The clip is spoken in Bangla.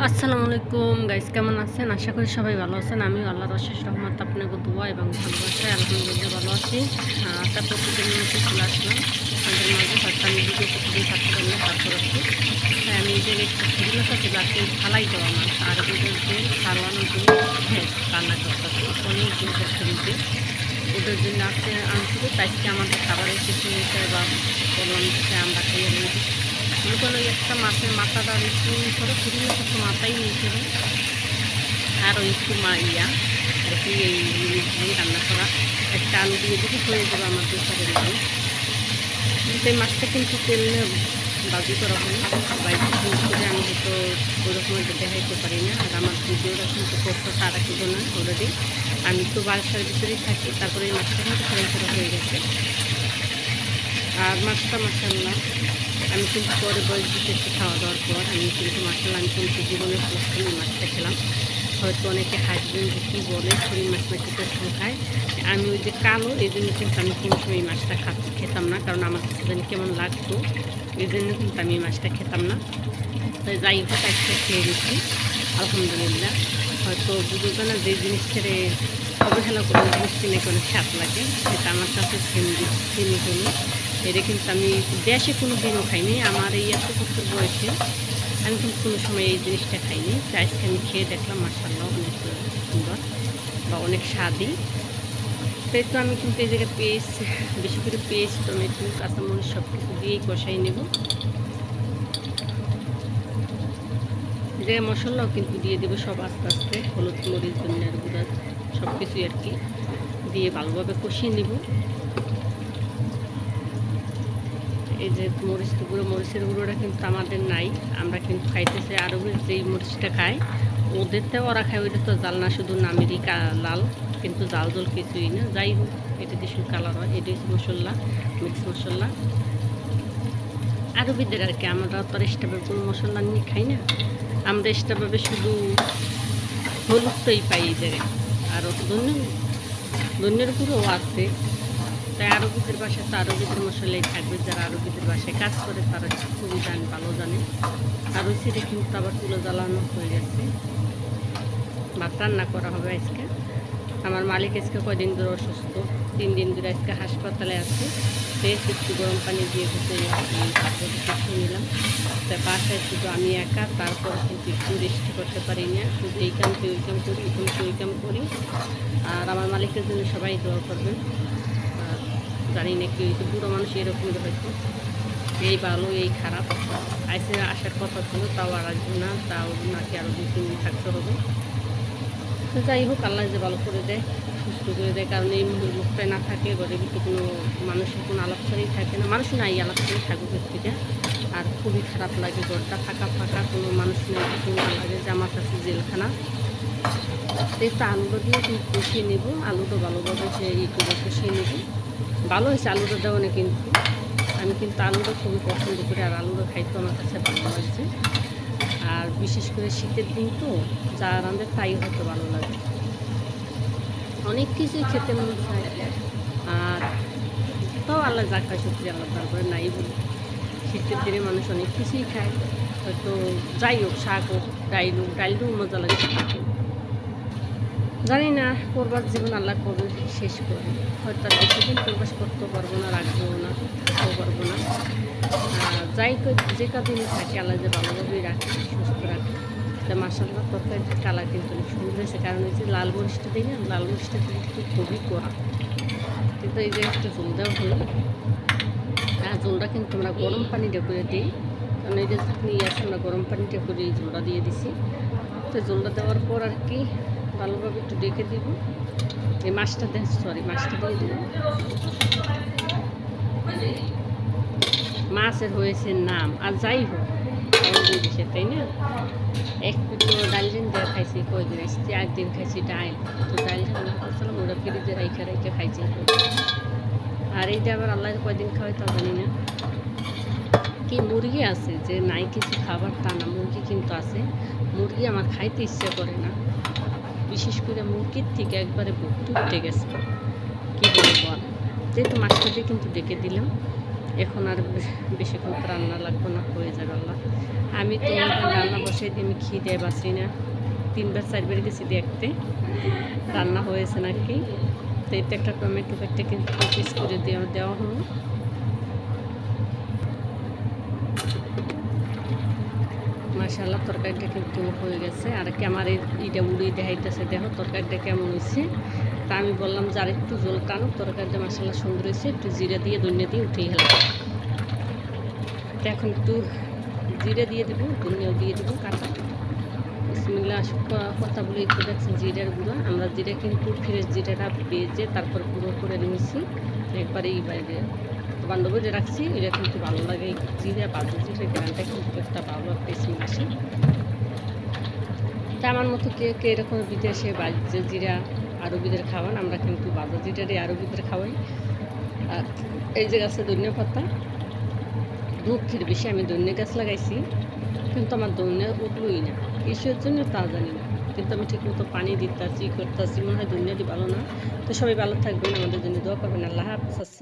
আসসালামু আলাইকুম গাইস কেমন আছেন? আশা করি সবাই ভালো আছেন। আমি আল্লাহর অশেষ রহমত আপনাকে দোয়া এবং ভালোবাসা আলহামদুলিল্লাহ ভালো আছি। আহ, তা প্রতিদিন মতো চলে আসলাম। আপনাদের মাঝে হয়তো আমি ভিডিও প্রতিদিন থাকতে পারলে একটু তাই আমি একটু ভিডিও কাছে যাচ্ছি ফালাই দেওয়া মাছ আর ওদের যে সারওয়ানোর জন্য হ্যাঁ, রান্না করতেছে অনেক দিন করতে ফ্রিজে ওদের জন্য আছে আনছিল তাই আজকে আমাদের খাবারের কিছু নিতে বা বললাম আমরা খেয়ে রয়েছি ওই একটা মাছের মাথাটা একটু করে খুবই একটু মাথাই নিয়েছিল। আর ওই একটু মা ইয়া, আর কি এই রান্না করা। একটা আলু দিয়ে দিকে হয়ে যাবে আমার দুশোরের দিয়ে কিন্তু এই মাছটা কিন্তু তেল বাজি করা হয় বাইরে করে আমি হয়তো ওরকম একটা দেখাইতে পারি না। আর আমার ভিডিওটা কিন্তু করতে তারা কিন্তু না অলরেডি আমি তো বাসার ভিতরেই থাকি, তারপরে এই মাছটা কিন্তু ফ্রাই করা হয়ে গেছে। আর মাছটা মাসাল্লাহ আমি কিন্তু পরে দিতে একটু খাওয়া দাওয়ার পর আমি কিন্তু মাসাল্লাহ আমি কিন্তু জীবনের প্রথম মাছটা খেলাম। হয়তো অনেকে হাসবেন যে কী বলে, শরীর মাছ নাকি প্রথম খায় আমি ওই যে কালো, এই জন্য কিন্তু আমি কোনো সময় এই মাছটা খেতাম না, কারণ আমার কাছে জানি কেমন লাগতো। এই জন্য কিন্তু আমি এই মাছটা খেতাম না। তাই যাই হোক একটা খেয়ে নিচ্ছি। আলহামদুলিল্লাহ। হয়তো বুঝবে না যে জিনিস ছেড়ে অবহেলা করে জিনিস কিনে অনেক স্বাদ লাগে, সেটা আমার কাছে চিনি হলো। এটা কিন্তু আমি দেশে কোনো দিনও খাইনি, আমার এই এত বছর বয়সে আমি কিন্তু কোনো সময় এই জিনিসটা খাইনি। আজকে আমি খেয়ে দেখলাম মাসাল্লাহ অনেক সুন্দর বা অনেক স্বাদই। তাই তো আমি কিন্তু এই জায়গায় পেঁয়াজ বেশি করে পেঁয়াজ টমেটো, কাঁচামরিচ সব কিছু দিয়েই কষাই নেব। এই জায়গায় মশলাও কিন্তু দিয়ে দেবো সব আস্তে আস্তে, হলুদ, মরিচ, ধনিয়ার গুঁড়া সব কিছুই আর কি। দিয়ে ভালোভাবে কষিয়ে নেব। এই যে মরিচ গুঁড়ো, মরিচের গুঁড়োটা কিন্তু আমাদের নাই। আমরা কিন্তু খাইতেছি আরও যেই মরিচটা খাই ওদেরটা ওরা খায়, ওইটা তো জাল না, শুধু নামেরই লাল, কিন্তু জাল জল কিছুই না। যাই হোক, এটা দিয়ে শুধু কালার হয় এটা হচ্ছে মশলা, মিক্স মশলা। আরবিদের আর কি, আমরা তো আর এক্সট্রাভাবে কোনো মশলা নিয়ে খাই না। আমরা এক্সট্রাভাবে শুধু হলুদটাই পাই এই জায়গায়। আর ধন্য ধন্যের গুঁড়োও আছে। তাই আরবিদের বাসায় তো আরবিদের মশলাই থাকবে। যারা আরবিদের বাসায় কাজ করে, তারা খুবই জানে, ভালো জানে। আর ওই সিটে কিন্তু আবার তুলো জ্বালানো হয়ে গেছে। ভাত রান্না করা হবে আজকে। আমার মালিক আজকে কয়দিন ধরে অসুস্থ। তিন দিন ধরে আজকে হাসপাতালে আছে। বেশ একটু গরম পানি দিয়ে ঘুষে শুয়ে নিলাম। তা বাসায় শুধু আমি একা, তারপর কিন্তু একটু রেস্ট করতে পারি না। শুধু এই কাম ওই কাম করি ওই কাম করি। আর আমার মালিকের জন্য সবাই দোয়া করবেন। জানি না কি হয়েছে, বুড়ো মানুষ এরকমই হয়তো। এই ভালো, এই খারাপ। আইসে আসার কথা ছিল, তাও আর আসবে না, তাও নাকি আরও দু তিন দিন থাকতে হবে। যাই হোক, আল্লাহ যে ভালো করে দেয়, সুস্থ করে দেয়। কারণ এই মুহূর্তে না থাকে ঘরের ভিতরে কোনো মানুষের কোনো আলাপচারই থাকে না। মানুষ নাই, আলাপচারই থাকুক থেকে। আর খুবই খারাপ লাগে, ঘরটা ফাঁকা ফাঁকা, কোনো মানুষ নেই কিছু না লাগে যে আমার কাছে জেলখানা তো আলুটা দিয়ে কষিয়ে নেব। আলুটা ভালোভাবে সে ই করে কষিয়ে নেব। ভালো হয়েছে আলুটা দেওয়া কিন্তু। আমি কিন্তু আলুটা খুবই পছন্দ করি আর আলুটা খাইতে আমার কাছে ভালো লাগছে। আর বিশেষ করে শীতের দিন তো যা রাঁধে তাই হয়তো ভালো লাগে। অনেক কিছুই খেতে মন চায়। আর তাও আল্লাহ যা খায় সত্যি আল্লাহ তারপরে নাই বলি। শীতের দিনে মানুষ অনেক কিছুই খায়। হয়তো যাই হোক, শাক হোক, ডাইল হোক ডাইলও মজা লাগে। জানি না করবার জীবন আল্লাহ কবে শেষ করে হয়তো আর বেশিদিন প্রবাস করতেও পারব না, রাখব না থাকতেও পারব না। আর যাই যে কদিনই থাকে, আল্লাহ যে ভালোভাবেই রাখে, সুস্থ রাখে। তা মাসাল্লাহ তরকারি কালার কিন্তু অনেক সুন্দর হয়েছে। কারণ এই যে লাল মরিচটা দিই না, লাল মরিচটা কিন্তু খুবই কড়া কিন্তু এই যে একটা জল দেওয়া হলো হ্যাঁ জলটা কিন্তু আমরা গরম পানি দিয়ে করে দিই। কারণ এই যে নিয়ে আসে আমরা গরম পানিটা করে এই জলটা দিয়ে দিছি। তো জলটা দেওয়ার পর আর কি ভালোভাবে একটু ডেকে দিব। এই মাছটা দেন সরি মাছটা দিয়ে দিব। মাছের হয়েছে নাম, আর যাই হোক তাই না? এক পিঠো ডাল দেওয়া খাইছি কয়দিন আসছি? একদিন খাইছি ডাল। তো ডাল রান্না করছিলাম ওরা ফ্রিজে রাইখা রাইখা খাইছি। আর এইটা আবার আল্লাহ কয়দিন খাওয়াই তা জানি না। কি মুরগি আছে যে নাই কিছু খাবার তা না, মুরগি কিন্তু আছে। মুরগি আমার খাইতে ইচ্ছে করে না। বিশেষ করে মুরগির থেকে একবারে ভর্তি উঠে গেছে। কি বলব যেহেতু মাছটা দিয়ে কিন্তু ডেকে দিলাম। এখন আর বেশিক্ষণ রান্না লাগবে না, হয়ে যাবে আল্লাহ। আমি তো রান্না বসে দিয়ে আমি খিদে বাঁচি না। তিনবার চারবার গেছি দেখতে। রান্না হয়েছে নাকি? তো এতে একটা টমেটো কেটে কিন্তু পিস করে দেওয়া দেওয়া হলো। মাশাল্লাহ তরকারিটা কিন্তু হয়ে গেছে। আর কি আমার এই ইটা উড়িয়ে দেখাইতেছে, দেখো তরকারিটা কেমন হয়েছে তা আমি বললাম যে আর একটু জল টানো, তরকারিটা মাসাল্লাহ সুন্দর হয়েছে একটু জিরা দিয়ে ধনিয়া দিয়ে উঠিয়ে গেলাম এখন একটু জিরে দিয়ে দেবো, ধনিয়াও দিয়ে দেবো কাটা বিসমিল্লা কথা বলে, একটু দেখছি জিরার গুঁড়ো। আমরা জিরা কিন্তু ফ্রেশ জিরাটা বেজে তারপর গুঁড়ো করে নিয়েছি, একবারে এই বাইরে। বান্ধবীরা রাখছি এটা কিন্তু ভালো লাগে জিরা বাজে কিন্তু একটা ভালো একটা স্মেল আসে তা আমার মতো কে কে এরকম বিদেশে বাজে জিরা, আরবিদের খাওয়ান, আমরা কিন্তু বাজা জিরারে আরবিদের খাওয়াই। আর এই যে গাছে ধনিয়া পাতা দুঃখের বেশি আমি ধনিয়া গাছ লাগাইছি, কিন্তু আমার ধনিয়া উঠলোই না। কিসের জন্য তা জানি না। কিন্তু আমি ঠিকমতো পানি দিতেছি, করতেছি, মনে হয় দুনিয়াটি ভালো না। তো সবাই ভালো থাকবেন, আমাদের জন্য দোয়া করবেন। আল্লাহ হাফিজ